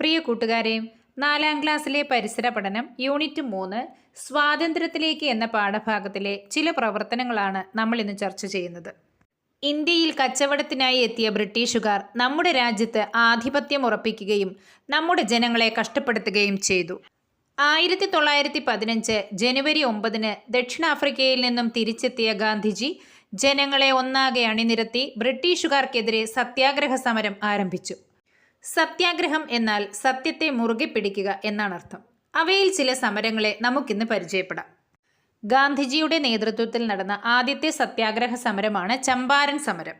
പ്രിയ കൂട്ടുകാരെ നാലാം ക്ലാസ്സിലെ പരിസര പഠനം യൂണിറ്റ് മൂന്ന് സ്വാതന്ത്ര്യത്തിലേക്ക് എന്ന പാഠഭാഗത്തിലെ ചില പ്രവർത്തനങ്ങളാണ് നമ്മൾ ഇന്ന് ചർച്ച ചെയ്യുന്നത്. ഇന്ത്യയിൽ കച്ചവടത്തിനായി എത്തിയ ബ്രിട്ടീഷുകാർ നമ്മുടെ രാജ്യത്ത് ആധിപത്യം ഉറപ്പിക്കുകയും നമ്മുടെ ജനങ്ങളെ കഷ്ടപ്പെടുത്തുകയും ചെയ്തു. ആയിരത്തി തൊള്ളായിരത്തി പതിനഞ്ച് ജനുവരി ഒമ്പതിന് ദക്ഷിണാഫ്രിക്കയിൽ നിന്നും തിരിച്ചെത്തിയ ഗാന്ധിജി ജനങ്ങളെ ഒന്നാകെ അണിനിരത്തി ബ്രിട്ടീഷുകാർക്കെതിരെ സത്യാഗ്രഹ സമരം ആരംഭിച്ചു. സത്യാഗ്രഹം എന്നാൽ സത്യത്തെ മുറുകെ പിടിക്കുക എന്നാണ് അർത്ഥം. അവയിൽ ചില സമരങ്ങളെ നമുക്കിന്ന് പരിചയപ്പെടാം. ഗാന്ധിജിയുടെ നേതൃത്വത്തിൽ നടന്ന ആദ്യത്തെ സത്യാഗ്രഹ സമരമാണ് ചമ്പാരൻ സമരം.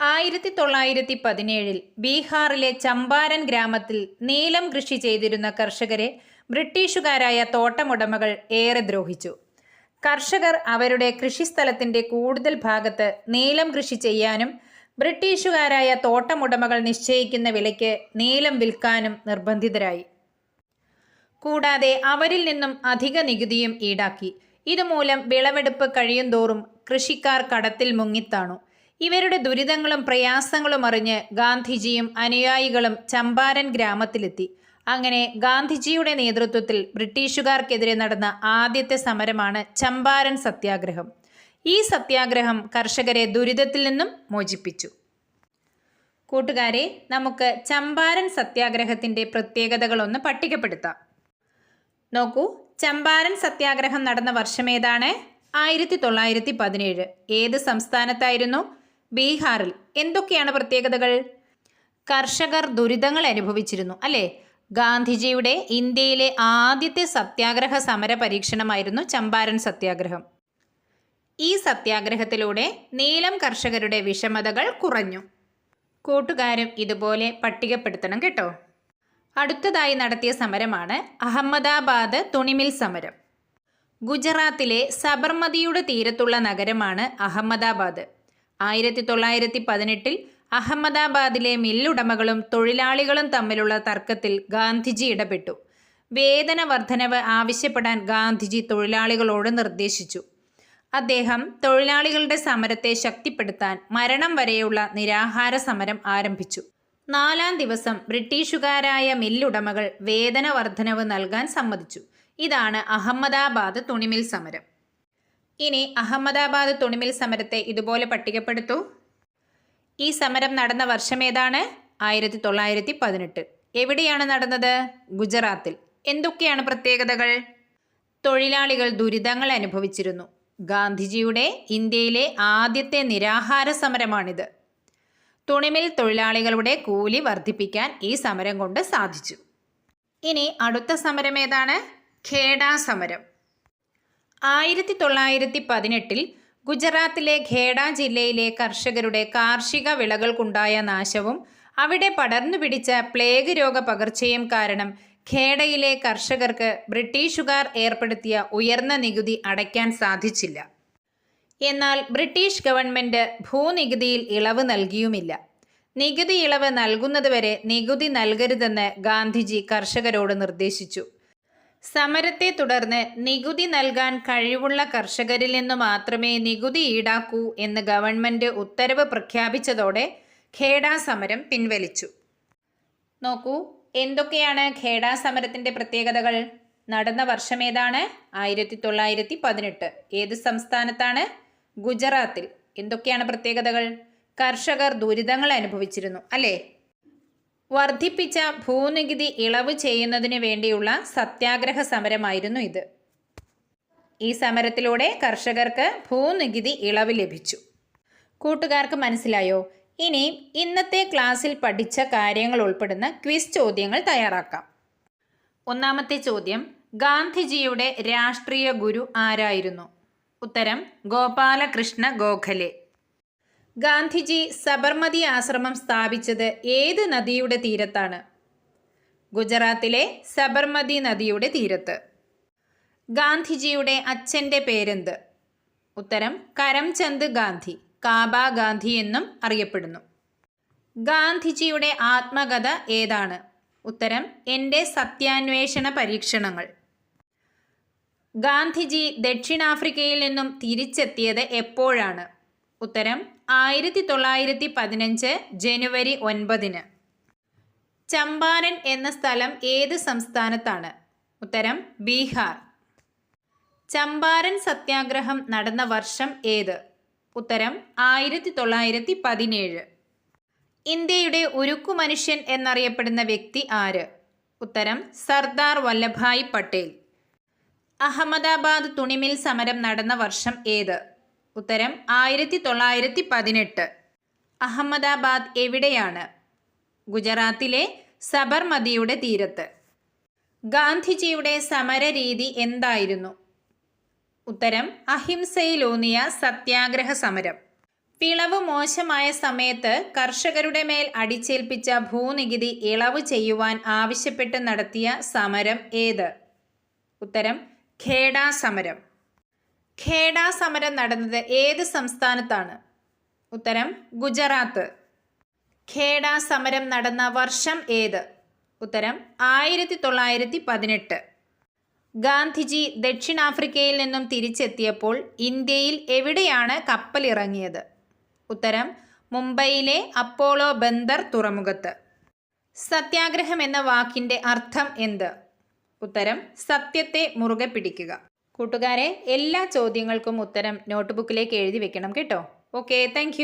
ആയിരത്തി തൊള്ളായിരത്തി പതിനേഴിൽ ബീഹാറിലെ ചമ്പാരൻ ഗ്രാമത്തിൽ നീലം കൃഷി ചെയ്തിരുന്ന കർഷകരെ ബ്രിട്ടീഷുകാരായ തോട്ടമുടമകൾ ഏറെ ദ്രോഹിച്ചു. കർഷകർ അവരുടെ കൃഷിസ്ഥലത്തിന്റെ കൂടുതൽ ഭാഗത്ത് നീലം കൃഷി ചെയ്യാനും ബ്രിട്ടീഷുകാരായ തോട്ടമുടമകൾ നിശ്ചയിക്കുന്ന വിലയ്ക്ക് നീലം വിൽക്കാനും നിർബന്ധിതരായി. കൂടാതെ അവരിൽ നിന്നും അധിക നികുതിയും ഈടാക്കി. ഇതുമൂലം വിളവെടുപ്പ് കഴിയുന്തോറും കൃഷിക്കാർ കടത്തിൽ മുങ്ങിത്താണു. ഇവരുടെ ദുരിതങ്ങളും പ്രയാസങ്ങളും അറിഞ്ഞ് ഗാന്ധിജിയും അനുയായികളും ചമ്പാരൻ ഗ്രാമത്തിലെത്തി. അങ്ങനെ ഗാന്ധിജിയുടെ നേതൃത്വത്തിൽ ബ്രിട്ടീഷുകാർക്കെതിരെ നടന്ന ആദ്യത്തെ സമരമാണ് ചമ്പാരൻ സത്യാഗ്രഹം. ഈ സത്യാഗ്രഹം കർഷകരെ ദുരിതത്തിൽ നിന്നും മോചിപ്പിച്ചു. കൂട്ടുകാരെ നമുക്ക് ചമ്പാരൻ സത്യാഗ്രഹത്തിന്റെ പ്രത്യേകതകളൊന്ന് പട്ടികപ്പെടുത്താം. നോക്കൂ ചമ്പാരൻ സത്യാഗ്രഹം നടന്ന വർഷമേതാണ്? ആയിരത്തി തൊള്ളായിരത്തി പതിനേഴ് ഏത് സംസ്ഥാനത്തായിരുന്നു? ബീഹാറിൽ. എന്തൊക്കെയാണ് പ്രത്യേകതകൾ? കർഷകർ ദുരിതങ്ങൾ അനുഭവിച്ചിരുന്നു അല്ലേ? ഗാന്ധിജിയുടെ ഇന്ത്യയിലെ ആദ്യത്തെ സത്യാഗ്രഹ സമര പരീക്ഷണമായിരുന്നു ചമ്പാരൻ സത്യാഗ്രഹം. ഈ സത്യാഗ്രഹത്തിലൂടെ നീലം കർഷകരുടെ വിഷമതകൾ കുറഞ്ഞു. കൂട്ടുകാരും ഇതുപോലെ പട്ടികപ്പെടുത്തണം കേട്ടോ. അടുത്തതായി നടത്തിയ സമരമാണ് അഹമ്മദാബാദ് തുണിമിൽ സമരം. ഗുജറാത്തിലെ സബർമതിയുടെ തീരത്തുള്ള നഗരമാണ് അഹമ്മദാബാദ്. ആയിരത്തി തൊള്ളായിരത്തി പതിനെട്ടിൽ അഹമ്മദാബാദിലെ മില്ലുടമകളും തൊഴിലാളികളും തമ്മിലുള്ള തർക്കത്തിൽ ഗാന്ധിജി ഇടപെട്ടു. വേതന വർധനവ് ആവശ്യപ്പെടാൻ ഗാന്ധിജി തൊഴിലാളികളോട് നിർദ്ദേശിച്ചു. അദ്ദേഹം തൊഴിലാളികളുടെ സമരത്തെ ശക്തിപ്പെടുത്താൻ മരണം വരെയുള്ള നിരാഹാര സമരം ആരംഭിച്ചു. നാലാം ദിവസം ബ്രിട്ടീഷുകാരായ മില്ലുടമകൾ വേതന വർധനവ് നൽകാൻ സമ്മതിച്ചു. ഇതാണ് അഹമ്മദാബാദ് തുണിമിൽ സമരം. ഇനി അഹമ്മദാബാദ് തുണിമിൽ സമരത്തെ ഇതുപോലെ പട്ടികപ്പെടുത്തൂ. ഈ സമരം നടന്ന വർഷം ഏതാണ്? ആയിരത്തി തൊള്ളായിരത്തി പതിനെട്ട് എവിടെയാണ് നടന്നത്? ഗുജറാത്തിൽ. എന്തൊക്കെയാണ് പ്രത്യേകതകൾ? തൊഴിലാളികൾ ദുരിതങ്ങൾ അനുഭവിച്ചിരുന്നു. ഗാന്ധിജിയുടെ ഇന്ത്യയിലെ ആദ്യത്തെ നിരാഹാര സമരമാണിത്. തുണിമിൽ തൊഴിലാളികളുടെ കൂലി വർദ്ധിപ്പിക്കാൻ ഈ സമരം കൊണ്ട് സാധിച്ചു. ഇനി അടുത്ത സമരം ഏതാണ്? ഖേഡാ സമരം. ആയിരത്തി തൊള്ളായിരത്തി പതിനെട്ടിൽ ഗുജറാത്തിലെ ഖേഡ ജില്ലയിലെ കർഷകരുടെ കാർഷിക വിളകൾക്കുണ്ടായ നാശവും അവിടെ പടർന്നു പിടിച്ച പ്ലേഗ് രോഗ പകർച്ചയും കാരണം ഖേഡയിലെ കർഷകർക്ക് ബ്രിട്ടീഷുകാർ ഏർപ്പെടുത്തിയ ഉയർന്ന നികുതി അടയ്ക്കാൻ സാധിച്ചില്ല. എന്നാൽ ബ്രിട്ടീഷ് ഗവൺമെന്റ് ഭൂനികുതിയിൽ ഇളവ് നൽകിയുമില്ല. നികുതി ഇളവ് നൽകുന്നതുവരെ നികുതി നൽകരുതെന്ന് ഗാന്ധിജി കർഷകരോട് നിർദ്ദേശിച്ചു. സമരത്തെ തുടർന്ന് നികുതി നൽകാൻ കഴിവുള്ള കർഷകരിൽ നിന്നു മാത്രമേ നികുതി ഈടാക്കൂ എന്ന് ഗവൺമെന്റ് ഉത്തരവ് പ്രഖ്യാപിച്ചതോടെ ഖേഡ സമരം പിൻവലിച്ചു. നോക്കൂ എന്തൊക്കെയാണ് ഖേഡ സമരത്തിന്റെ പ്രത്യേകതകൾ? നടന്ന വർഷമേതാണ് ആയിരത്തി തൊള്ളായിരത്തി പതിനെട്ട് ഏത് സംസ്ഥാനത്താണ്? ഗുജറാത്തിൽ. എന്തൊക്കെയാണ് പ്രത്യേകതകൾ? കർഷകർ ദുരിതങ്ങൾ അനുഭവിച്ചിരുന്നു അല്ലേ? വർദ്ധിപ്പിച്ച ഭൂനികുതി ഇളവ് ചെയ്യുന്നതിന് വേണ്ടിയുള്ള സത്യാഗ്രഹ സമരമായിരുന്നു ഇത്. ഈ സമരത്തിലൂടെ കർഷകർക്ക് ഭൂനികുതി ഇളവ് ലഭിച്ചു. കൂട്ടുകാർക്ക് മനസ്സിലായോ? ഇനി ഇന്നത്തെ ക്ലാസ്സിൽ പഠിച്ച കാര്യങ്ങൾ ഉൾപ്പെടുന്ന ക്വിസ് ചോദ്യങ്ങൾ തയ്യാറാക്കാം. ഒന്നാമത്തെ ചോദ്യം ഗാന്ധിജിയുടെ രാഷ്ട്രീയ ഗുരു ആരായിരുന്നു? ഉത്തരം ഗോപാലകൃഷ്ണ ഗോഖലെ. ഗാന്ധിജി സബർമതി ആശ്രമം സ്ഥാപിച്ചത് ഏത് നദിയുടെ തീരത്താണ്? ഗുജറാത്തിലെ സബർമതി നദിയുടെ തീരത്ത്. ഗാന്ധിജിയുടെ അച്ഛന്റെ പേരെന്ത്? ഉത്തരം കരംചന്ദ് ഗാന്ധി. കാബ ഗാന്ധി എന്നും അറിയപ്പെടുന്നു. ഗാന്ധിജിയുടെ ആത്മകഥ ഏതാണ്? ഉത്തരം എന്റെ സത്യാന്വേഷണ പരീക്ഷണങ്ങൾ. ഗാന്ധിജി ദക്ഷിണാഫ്രിക്കയിൽ നിന്നും തിരിച്ചെത്തിയത് എപ്പോഴാണ്? ഉത്തരം ആയിരത്തി തൊള്ളായിരത്തി പതിനഞ്ച് ജനുവരി ഒൻപതിന്. ചമ്പാരൻ എന്ന സ്ഥലം ഏത് സംസ്ഥാനത്താണ്? ഉത്തരം ബീഹാർ. ചമ്പാരൻ സത്യാഗ്രഹം നടന്ന വർഷം ഏത്? ഉത്തരം ആയിരത്തി തൊള്ളായിരത്തി പതിനേഴ് ഇന്ത്യയുടെ ഉരുക്കു മനുഷ്യൻ എന്നറിയപ്പെടുന്ന വ്യക്തി ആര്? ഉത്തരം സർദാർ വല്ലഭായ് പട്ടേൽ. അഹമ്മദാബാദ് തുണിമിൽ സമരം നടന്ന വർഷം ഏത്? ഉത്തരം ആയിരത്തി തൊള്ളായിരത്തി പതിനെട്ട് അഹമ്മദാബാദ് എവിടെയാണ്? ഗുജറാത്തിലെ സബർമതിയുടെ തീരത്ത്. ഗാന്ധിജിയുടെ സമരരീതി എന്തായിരുന്നു? ഉത്തരം അഹിംസയിലൂന്നിയ സത്യാഗ്രഹ സമരം. വിളവ് മോശമായ സമയത്ത് കർഷകരുടെ മേൽ അടിച്ചേൽപ്പിച്ച ഭൂനികുതി ഇളവ് ചെയ്യുവാൻ ആവശ്യപ്പെട്ട് നടത്തിയ സമരം ഏത്? ഉത്തരം ഖേഡാ സമരം. ഖേഡാ സമരം നടന്നത് ഏത് സംസ്ഥാനത്താണ്? ഉത്തരം ഗുജറാത്ത്. ഖേഡാ സമരം നടന്ന വർഷം ഏത്? ഉത്തരം ആയിരത്തി തൊള്ളായിരത്തി പതിനെട്ട്. ഗാന്ധിജി ദക്ഷിണാഫ്രിക്കയിൽ നിന്നും തിരിച്ചെത്തിയപ്പോൾ ഇന്ത്യയിൽ എവിടെയാണ് കപ്പലിറങ്ങിയത്? ഉത്തരം മുംബൈയിലെ അപ്പോളോ ബന്ദർ തുറമുഖത്ത്. സത്യാഗ്രഹം എന്ന വാക്കിന്റെ അർത്ഥം എന്ത്? ഉത്തരം സത്യത്തെ മുറുകെ പിടിക്കുക. കൂട്ടുകാരെ എല്ലാ ചോദ്യങ്ങൾക്കും ഉത്തരം നോട്ട്ബുക്കിലേക്ക് എഴുതി വെക്കണം കേട്ടോ. Okay thank